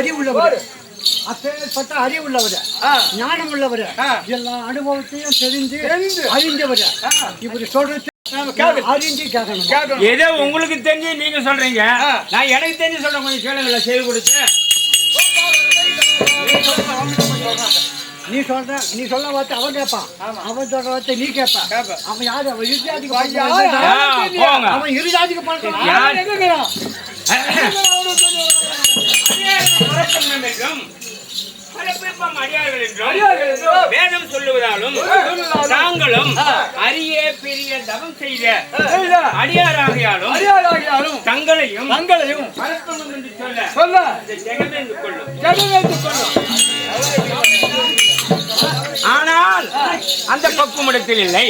அறிவுள்ளவர் அப்பேற்பட்ட அறிவுள்ளவர் ஞானம் உள்ளவர். எல்லா அனுபவத்தையும் தெரிஞ்சு அறிந்தவர். இப்படி சொல்றது ஏதோ உங்களுக்கு தெரிஞ்சு நீங்க சொல்றீங்க. நான் எனக்கு தெரிஞ்சு சொல்றேன் கொஞ்சம் கேளுங்கள செய்து கொடுத்து. நீ சொல்ற நீ சொல்ல வார்த்தை அவன் கேட்பான் அவன் சொல்ற வார்த்தை நீ கேட்ப அவன் யாரு? அவன் இருஜாதிக்கு ஆ, போங்க. அவன் பண்றான். யார்? எங்க அடியார்கள் என்றும், வேதம் சொல்லுவதாலும் தாங்களும் அரிய பெரிய தவம் செய்த அடியாராகியாலும் தங்களையும் தங்களையும் சொல்ல சொல்ல இந்த ஜெகமேந்து கொள்ளும். ஜெகவேத்துக் கொள்ளும். ஆனால் அந்த பக்குமிடத்தில் இல்லை.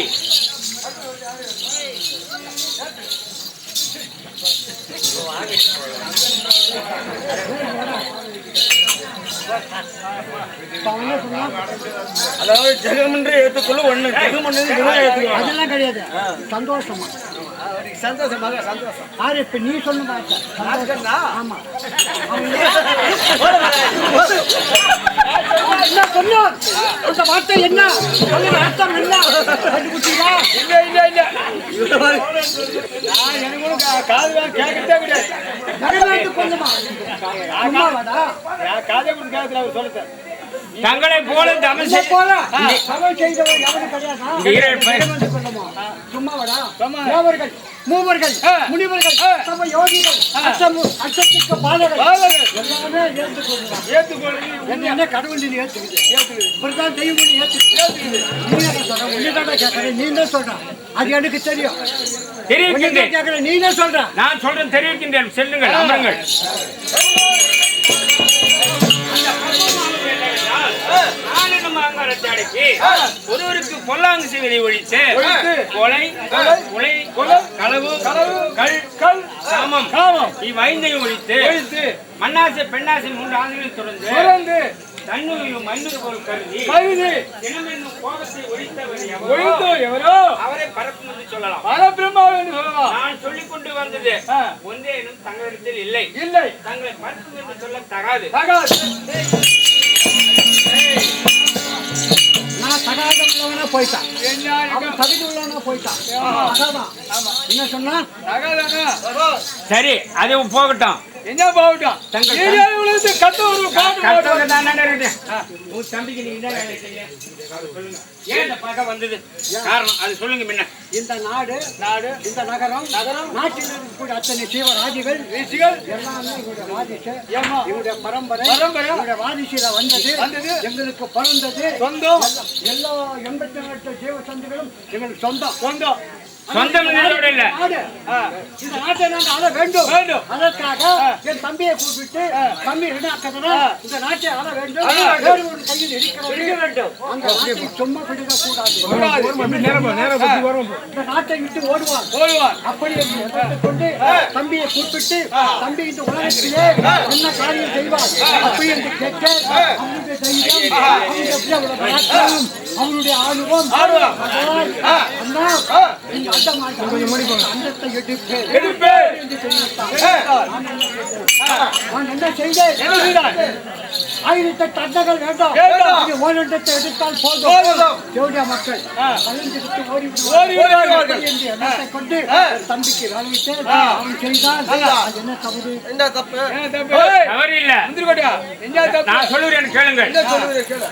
அதாவது ஜெகம் என்று ஏற்றுக்கொள்ள ஒண்ணு ஜெகம் அதெல்லாம் கிடையாது. சந்தோஷமா. சந்தோஷமாக சந்தோஷம். யாரு இப்ப நீ. ஆமா. அவன் என்ன அந்த வார்த்தை என்ன? அதோட அர்த்தம் என்ன? கண்டுபிடிச்சீங்களா இல்ல இல்ல இல்ல. நான் எனக்கு கூட கா- காது வேற கேட்கறதே கிடையாது. ஜெகநாட்டு கொள்ளுமா அம்மாவாடா நான் காதே கூட கேட்கல அவர் சொல்லுது தங்களை போல. தேவர்கள் மூவர்கள் ஆ. முனிவர்கள். சபை யோகிகள் அச்சமு அச்சத்துக்கு பாலகர். எல்லாமே என்ன கடவுள் நீ இப்படிதான் தெய்வம் நீ ஏத்துக்குது நீ உன்னிதான் கேட்கறேன். நீ தான் சொல்ற? அது எனக்கு தெரியும். தெரிவிக்கின்றேன். நீ தான் சொல்ற? நான் சொல்றேன் தெரிவிக்கின்றேன். செல்லுங்கள் அமருங்கள். நானும் மாங்காரத்தாடைக்கு ஒருவருக்கு பொல்லாங்கு செய்வதை ஒழித்து கொலை கொலை கொலை, களவு கள் கல் காமம் காமம் இவ்வைந்தையும் ஒழித்து ஒழித்து மண்ணாசை பெண்ணாசை மூன்று ஆண்டுகளை தொடர்ந்து பிறந்து தன்னுயிரும் மண்ணு போல் கருதி கருதி. தினமென்னும் கோபத்தை ஒழித்தவர் எவரோ அவரை பரப்பும் என்று சொல்லலாம். பரபிரம்மாவை என்று சொல்லலாம் நான் சொல்லிக் கொண்டு வந்தது ஆ. ஒன்றேனும் தங்களிடத்தில் இல்லை. இல்லை. தங்களை பரப்பும் என்று சொல்ல தகாது. தகாது. போயிட்டான். தகுதி உள்ளவனா போயிட்டான். என்ன சொன்னா சரி அது போகட்டும். என்ன பாவட்டும் உலகத்து கத்த ஒரு பாட்டு தம்பிக்கு நீங்க. ஏன் பக்கம் வந்தது? காரணம் அது சொல்லுங்க முன்ன. இந்த நாடு நாடு இந்த நகரம் நகரம் நாட்டில் இருக்கக்கூடிய அத்தனை ஜீவராஜிகள் ரிஷிகள் எல்லாமே இவருடைய வாரிசு ஏமா இவருடைய பரம்பரை பரம்பரை. இவருடைய வந்தது வந்தது. எங்களுக்கு பிறந்தது. சொந்தம். எல்லா எண்பத்தி நாட்டு ஜீவ சந்துகளும் எங்களுக்கு சொந்தம். சொந்தம். சொந்தம் இல்ல. நாடு இந்த நாட்டை நாங்க ஆள வேண்டும். வேண்டும். அதற்காக என் தம்பியை கூப்பிட்டு தம்பி இந்த நாட்டை ஆள வேண்டும். வேறு ஒரு கையில் இருக்க வேண்டும். அந்த நாட்டை சும்மா பிடிக்க கூடாது கூடாது. இந்த நாட்டை விட்டு ஓடுவார் ஓடுவார் அப்படி கொண்டு தம்பியை கூப்பிட்டு தம்பி இந்த உலகத்திலே என்ன காரியம் செய்வார்? அப்படி என்று கேட்க அவனுடைய தைரியம் அவனுடைய அவனுடைய ஆணுவம். ஆர்வம். அதனால், அண்ணா இந்த அண்டமாய் அண்டத்தை எடுத்து எடுப்பே. என்று. நான் என்ன செய்தேன்? செய்தேன்? ஆயிரத்தெட்டு அண்டங்கள் வேண்டாம். ஓரிடத்தை எடுத்தால் போதும். தேவடியா மக்கள் ஆ. கலைந்து விட்டு ஓடி ஓடி விடுவார்கள். என்று எண்ணத்தை கொண்டு தம்பிக்கு வேலையிட்டு. அவன் செய்தால் அது என்ன தவறு? என்ன தப்பு? தவறு இல்ல முந்திரிக்கோட்டையா என்ன தப்பு? நான் சொல்லுகிறேன் கேளுங்கள். என்ன சொல்லுவது கேளு.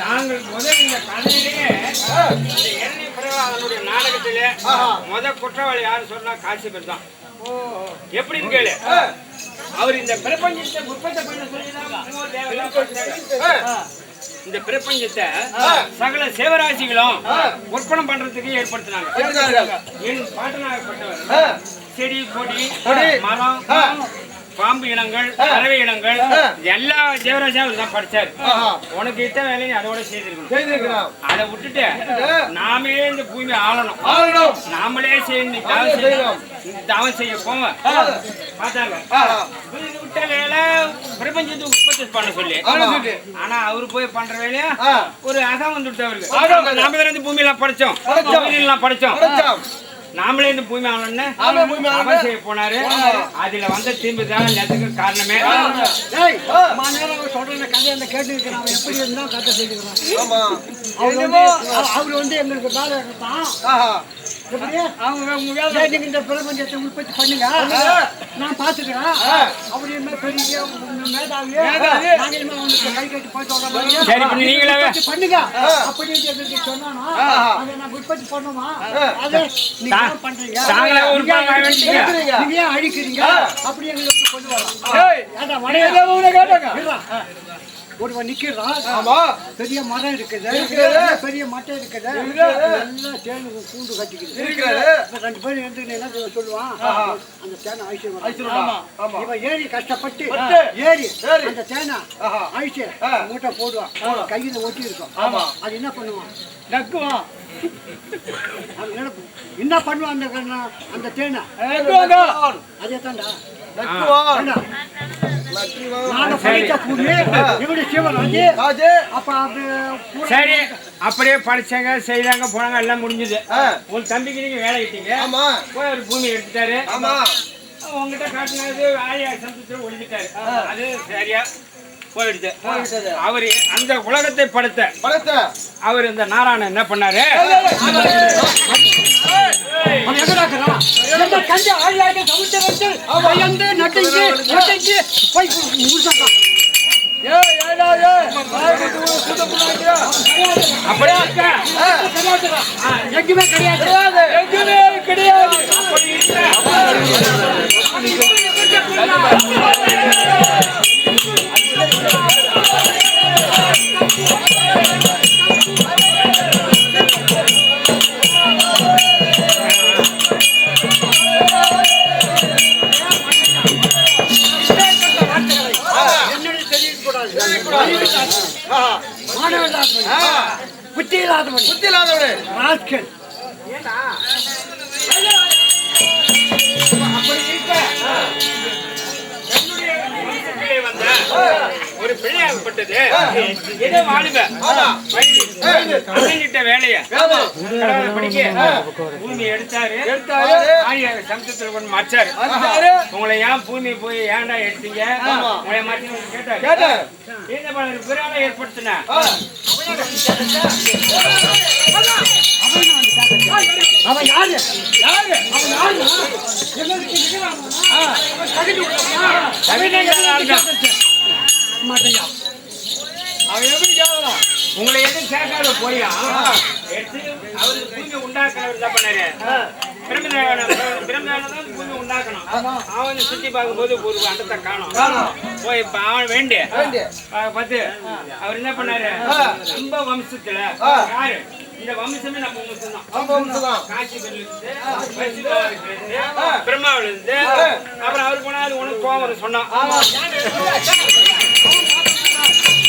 தாங்கள் முதல் இந்த கதையிலேயே இந்த இரணி பிரவாகனுடைய நாடகத்திலே முத குற்றவாளி யாரு சொன்னா காசிபர் தான். எப்படின்னு கேளு. அவர் இந்த பிரபஞ்சத்தை உற்பத்தி பண்ண. இந்த பிரபஞ்சத்தை சகல சேவராசிகளும் உற்பத்தி பண்றதுக்கு ஏற்படுத்தினாங்க. என் பாட்டனாகப்பட்டவர். செடி கொடி, மரம் பாம்பு இனங்கள் பறவை இனங்கள் எல்லா ஜீவராசியும் தான் படிச்சாரு. உனக்கு இத்த வேலையை அதோட செய்திருக்கணும். அதை விட்டுட்டு நாமே இந்த பூமி ஆளணும். நாமளே செய்யணும். தவம் செய்ய போங்க. பார்த்தாங்க. விட்ட வேலை பிரபஞ்சத்தை உற்பத்தி பண்ண சொல்லி. ஆனா அவரு போய் பண்ற வேலையா. ஒரு அகம் வந்துட்டு அவருக்கு. நாம தானே இந்த பூமியில படிச்சோம். பூமியிலாம் படிச்சோம். நாமளே இந்த பூமி செய்ய போனாரு. அதுல வந்த தீம்பு தான் எல்லாத்துக்கும் காரணமே. சொல்ற கதை அந்த கேட்டு அவன் எப்படி இருந்தா கதை செய்துக்கிறான். அவர் வந்து எங்களுக்கு அவங்க உங்க பிரபஞ்சத்தை உற்பத்தி பண்ணுங்க? நான் பாத்துக்கிறேன் அவர் என்ன பெரிய மேதாவி. நாங்க என்ன அவனுக்கு கை கட்டி நீங்களாவே- உற்பத்தி பண்ணுங்க. அப்படின்னு சொன்னானா அதை நான் உற்பத்தி பண்ணுமா? அதை நீங்க பண்றீங்க? நீங்க. அழிக்கிறீங்க? அப்படி எங்களுக்கு கொண்டு வரலாம். ஒருவன் நிக்கிறான் ஆமா. பெரிய மரம் இருக்குது. பெரிய மட்டை இருக்குது. எல்லாம் தேனு கூண்டு கட்டிக்குது ரெண்டு பேரும் எழுந்து என்ன சொல்லுவான் அந்த தேனை. ஆமா. இவன் ஏறி கஷ்டப்பட்டு பட்டு. ஏறி. அந்த தேனை ஆஹா. அழிச்சு ஆ. மூட்டை போடுவான் கையில ஒட்டி இருக்கும் ஆமா. அது என்ன பண்ணுவான் நக்குவான். என்ன பண்ணுவான் அந்த அந்த தேனை. அதே தாண்டா சரி அப்படியே படிச்சாங்க செய்தாங்க போனாங்க எல்லாம் முடிஞ்சது. உன் தம்பிக்கு நீங்க வேலை கிட்டீங்க ஆமா. போய் அவர் பூமி எடுத்துட்டாரு ஆமா. உங்ககிட்ட காட்டினது ஆயா சந்தத்துல ஒழிஞ்சிட்டாரு அது சரியா போயிடுச்சு போயிடுச்சு. அவரு அந்த உலகத்தை படுத்த படைத்த. அவர் இந்த நாராயணன் என்ன பண்ணாரு அவன் எங்கடா இருக்கிறான்? எந்த கஞ்சி ஆழியாக சமுத்திரத்தில் பயந்து நட்டுஞ்சு, நட்டுஞ்சு போய் முடிச்சாங்க. அப்படியே இருக்க. கிடையாதுடா. எங்கேயுமே கிடையாது. அப்படி இருக்க. புத்தி இல்லாதவன். புத்தி இல்லாதவனே. ராஸ்கல். அப்படி இருக்க. என்னுடைய வந்த ஒரு பிள்ளையாகப்பட்டது ஏதோ வயது. அவன்கிட்ட வேலைய. படிக்க பூமி எடுத்தாரு. எடுத்தாரு. ஆழியாக சமுத்திரத்துல கொண்டு மறைச்சாரு. உங்களை ஏன் பூமி போய் ஏன்டா எடுத்தீங்க. உங்களை மாற்றி கேட்டாரு. கேட்டாரு. இந்த பிறால ஏற்படுத்தின. ஆ. அவன் யாரு? யாரு? அவன் யாரு? எங்களுக்கு மாட்டையா? அவன் எப்படி கேட்கலாம்? உங்களை எதுவும் கேட்காத போயா? எடுத்து அவரு பூமி உண்டாக்குறவர் தான் பண்ணாரு. பூமி உண்டாக்கணும். அவன் சுத்தி பார்க்கும்போது ஒரு அண்டத்தை காணும். போய் இப்ப அவன் வேண்டி வேண்டி. பார்த்து அவர் என்ன பண்ணாரு? நம்ம வம்சத்துல யாரு? இந்த வம்சமே நம்ம வம்சம் தான் நம்ம வம்சம்தான். காஞ்சிபுரம்ல இருந்து வைஷ்ணவத்துல இருந்து பிரம்மாவில இருந்து அப்புறம் அவர் போனா அது உனக்கு கோவம் சொன்னான்.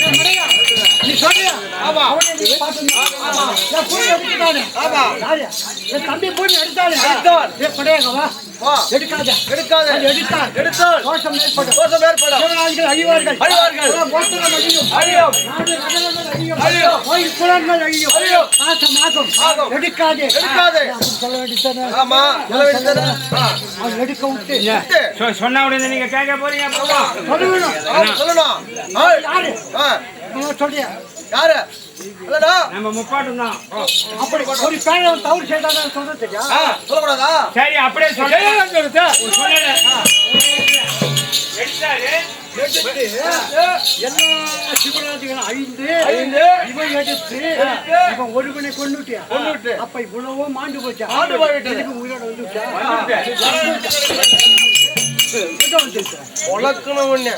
நீ சொல்றியா ஆமா. அவனை நீ பார்த்துக்கணும். என் பூமி எடுத்துட்டானே. ஆமா. யாரு? என் தம்பி எடுத்தானே. எடுத்தான். ஏ, கொடையாங்க, வா. வா. எடுக்காத. எடுக்காதே. அது எடுத்தான். எடுத்தான். தோஷம் ஏற்படும். தோஷம் ஏற்படும். சிவராஜ்கள் அழிவார்கள். அழிவார்கள். உலகம் மொத்தங்கள் அழியும். அழியும். நாடு நகரங்கள் அழியும். அழியும். கோயில் குளங்கள் அழியும். அழியும். நாசம் ஆகும். ஆகும். எடுக்காதே. எடுக்காதே. அப்படி சொல்ல வேண்டியதுதானே? ஆமா. சொல்ல வேண்டியதுதானே? ஆ. அவன் எடுக்க விட்டு விட்டு. சொ- சொன்ன உடனே நீங்க கேட்க போறீங்க அப்புறமா சொல்லணும். ஆமா, சொல்லணும். ஏய். யாரு? ஆ. அவன் சொல்றியா? யாரு? இல்லடா. நம்ம முப்பாட்டம் தான் அப்படி ஒரு பேரை தவறு செய்தானே சொல்றது சொல்லக்கூடாதா? சரி அப்படியே சொல்ல. எடுத்தாரு. எல்லா சிவராஜிகளும் அழிந்து இவன் எடுத்து இவன் ஒருவனை கொண்டுட்டியா கொன்னுட்டு. அப்ப இவ்வளவோ மாண்டு போச்சா? மாண்டு. இதுக்கு உயிரோட வந்துச்சா உனக்குன்னு ஒண்ணு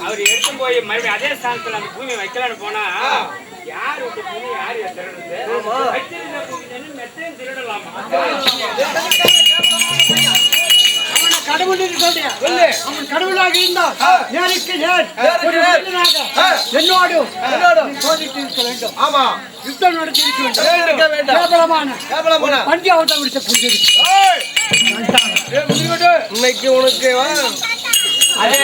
அவர் எடுத்து போய் மறுபடியும் அதே ஸ்தானத்துல அந்த பூமி வைக்கலான்னு போனா யார் திருடலாமா நேருக்கு ஒரு நேர். மனிதனாக என்னோடு சோதித்து இருக்க வேண்டும். ஆமா. யுத்தம் நடத்தி இருக்க வேண்டும்? கேவலமான கேவலம் போன பஞ்சாவதம் விடுத்த புரிஞ்சது இன்னைக்கு உனக்கு. அது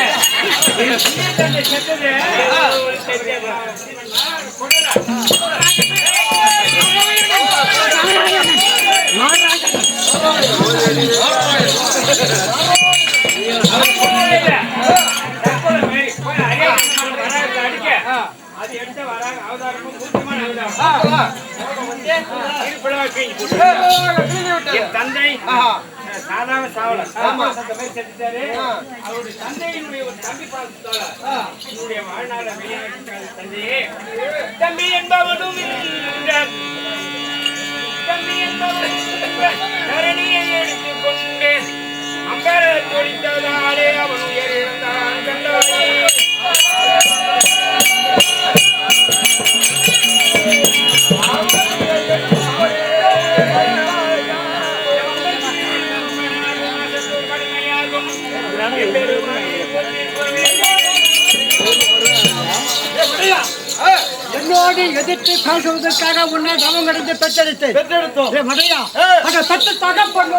தந்தை சாதாரண அவருடைய தந்தையினுடைய ஒரு தம்பி என்னுடைய வாழ்நாள தந்தையே தம்பி என்பவனும் தம்பி என்பவன் தரணியை கொண்டு அம்பர அவன் உயர்ந்தான் கண்டாயே என்னோடு எதிர்த்து பேசுவதற்காக உன்னை தவம் கடந்து பெற்றெடுத்தேன் பெற்றெடுத்தோம். மடையா. அட பெற்ற தகப்பன்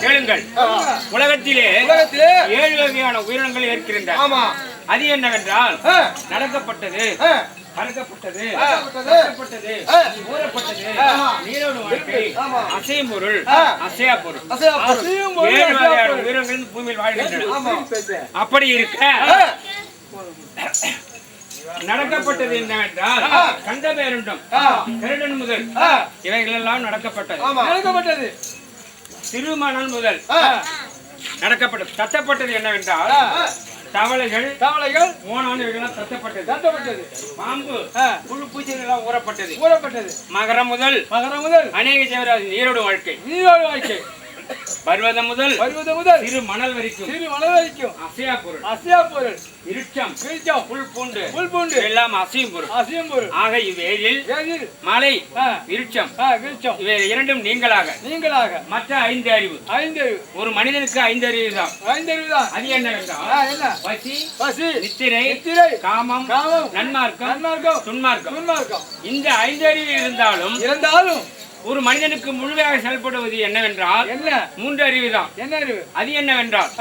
கேளுங்கள் உலகத்திலே ஏழு வகையான உயிரினங்கள் இருக்கின்றன அது என்னவென்றால். நடக்கப்பட்டது ஆ. பறக்கப்பட்டது பறக்கப்பட்டது. கட்டப்பட்டது ஆ. ஊறப்பட்டது ஆமா. நீரோடு வாழ்க்கை ஆமா. அசையும் பொருள் ஆ. அசையா பொருள் அசையா பொருள். ஏழு வகையான உயிரினங்கள் பூமியில் வாழ்கின்றன. அப்படி இருக்க. நடக்கப்பட்டது என்னவென்றால். கண்ட பேருண்டம் ஆ. கருடன் முதல். இவைகளெல்லாம் நடக்கப்பட்டது ஆமா. நடக்கப்பட்டது திருமணம் முதல். நடக்கப்பட்டது தத்தப்பட்டது என்னவென்றால். தவளைகள் தவளைகள் இவைகளாம் தத்தப்பட்டது. தட்டப்பட்டது பாம்பு. புழு பூச்சிகள் ஊறப்பட்டது. ஊறப்பட்டது. மகரம் முதல் மகரம் முதல் அநேக ஜீவராசி நீரோடு வாழ்க்கை. நீரோடு வாழ்க்கை. பர்வதம் முதல் பருவத முதல் சிறு மணல் வரைக்கும். சிறு மணல் வரைக்கும். அசையா பொருள். அசையா பொருள். இருட்சம் கிழிச்சம் புல் பூண்டு. புல் பூண்டு. எல்லாம் அசையும் பொருள். அசையும் பொருள். ஆக இவ்வேழில் ஏதில் மலை ஆ. கிழிச்சம் இவை இரண்டும் நீங்களாக. நீங்களாக. மற்ற ஐந்து அறிவு. ஐந்தறிவு ஒரு மனிதனுக்கு ஐந்து அறிவு தான் ஐந்தறிவு தான் அது ஆ, என்ன? பசி பசி நித்திரை நித்திரை காமம் காமம் நன்மார்க்கம் நன்மார்க்கம் துன்மார்க்கம். துன்மார்க்கம். இந்த ஐந்து அறிவு இருந்தாலும் இருந்தாலும் ஒரு மனிதனுக்கு முழுமையாக செயல்படுவது என்னவென்றால் என்ன? மூன்று அறிவு தான் என்ன அறிவு? அது என்னவென்றால்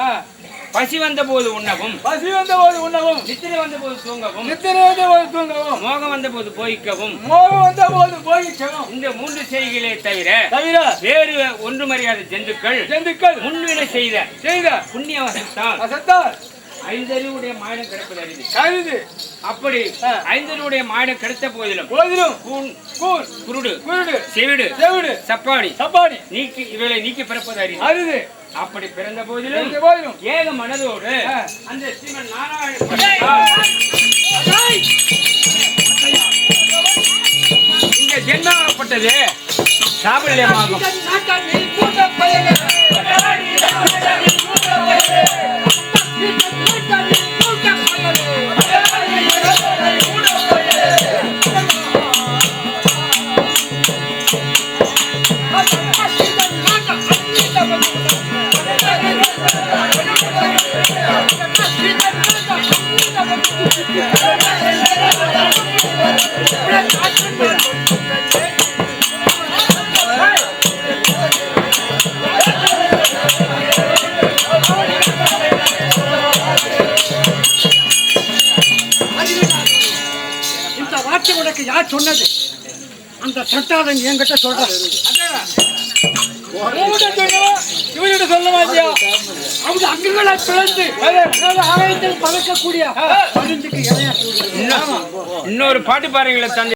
பசி வந்த போது உண்ணவும் பசி வந்த போது உண்ணவும் நித்திரை வந்த போது தூங்கவும் நித்திரை வந்த போது தூங்கவும் மோகம் வந்த போது போய்க்கவும் மோகம் வந்த போது போகிக்கவும். இந்த மூன்று செய்திகளே தவிர தவிர வேறு ஒன்றுமறியாத ஜந்துக்கள் ஜந்துக்கள் முன்வினை செய்த செய்த புண்ணியவசத்தால் அசத்தால் ஐந்தறிவுடைய மாயம் கிடைப்பது அரிது கருது அப்படி. ஐந்தறிவுடைய மாயம் கிடைத்த போதிலும் போதிலும் கூன் கூர் குருடு குருடு செவிடு செவிடு சப்பாடி சப்பானி நீக்கி இவளை நீக்கி பிறப்பது அரிது அருது அப்படி பிறந்த போதிலும் போதிலும் ஏக மனதோடு. அந்த ஸ்ரீமன் நாராயண இங்க ஜென்மாகப்பட்டது வார்த்தை உனக்கு யார் சொன்னது? அந்த சட்டாளன் என்கிட்ட சொல்றான் இவனிட்ட சொல்ல மாட்டியா? அவங்க அங்கங்களை பிளந்து ஆலயத்தில் பறக்கக்கூடிய மருந்துக்கு இணையா? இன்னொரு பாட்டு பாருங்களேன் தந்தை